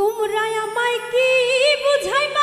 তোমরা আমায় কি বুঝাইবা?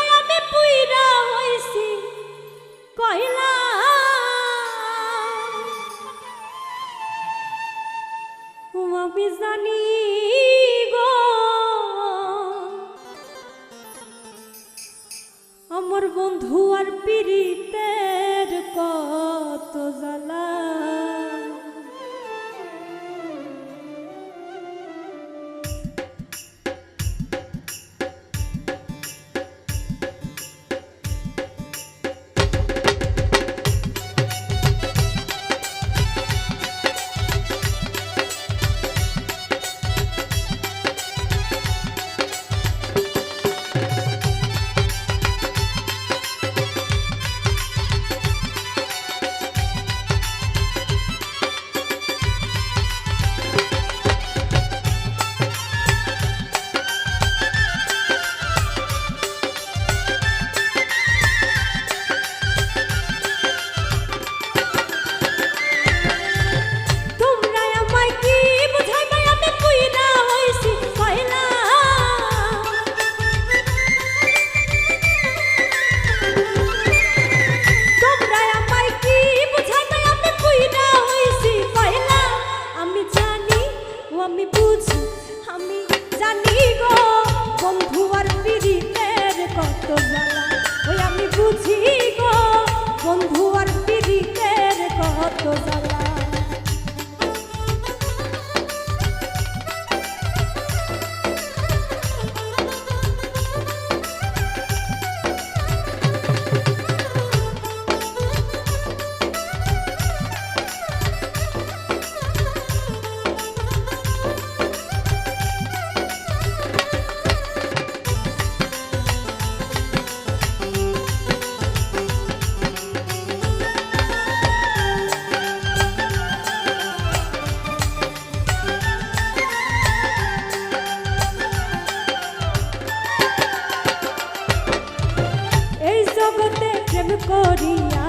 প্রেম করিয়া,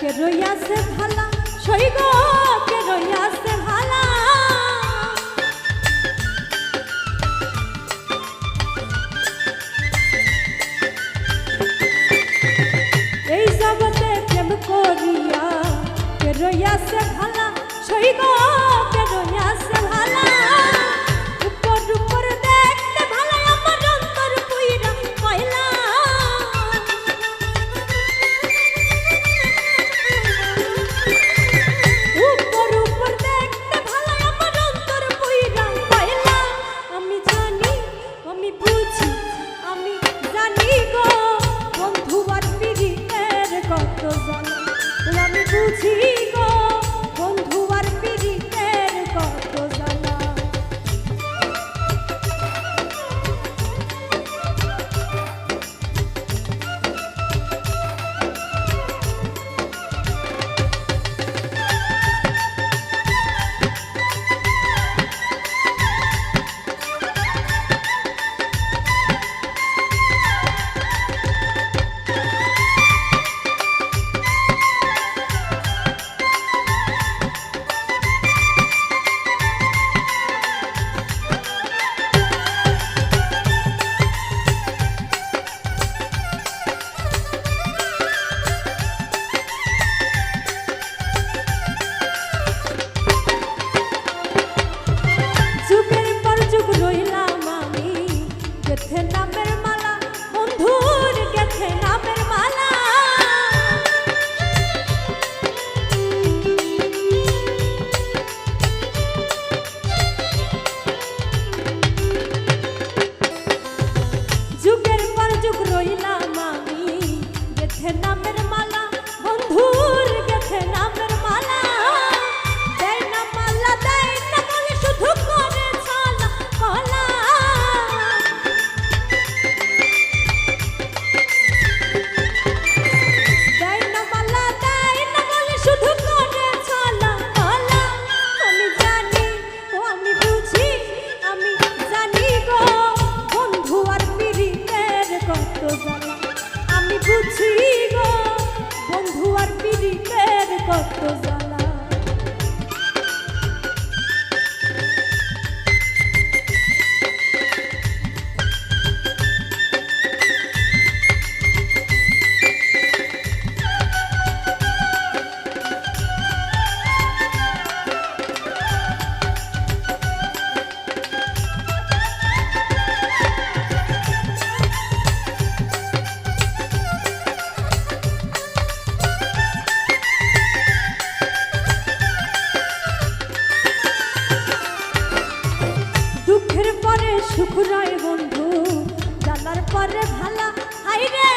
কে রইয়াছে ভালা? সৈগ, কে রইয়াছে ভালা? এই জগতে প্রেম করিয়া, কে রইয়াছে ভালা? সৈগ Can I fotos সুখ রায় বন্ধু জানার পরে ভালা হাই রে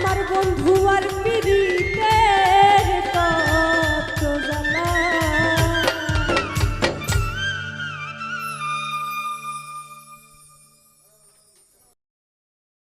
আমার বন্ধু আর পিড়ি।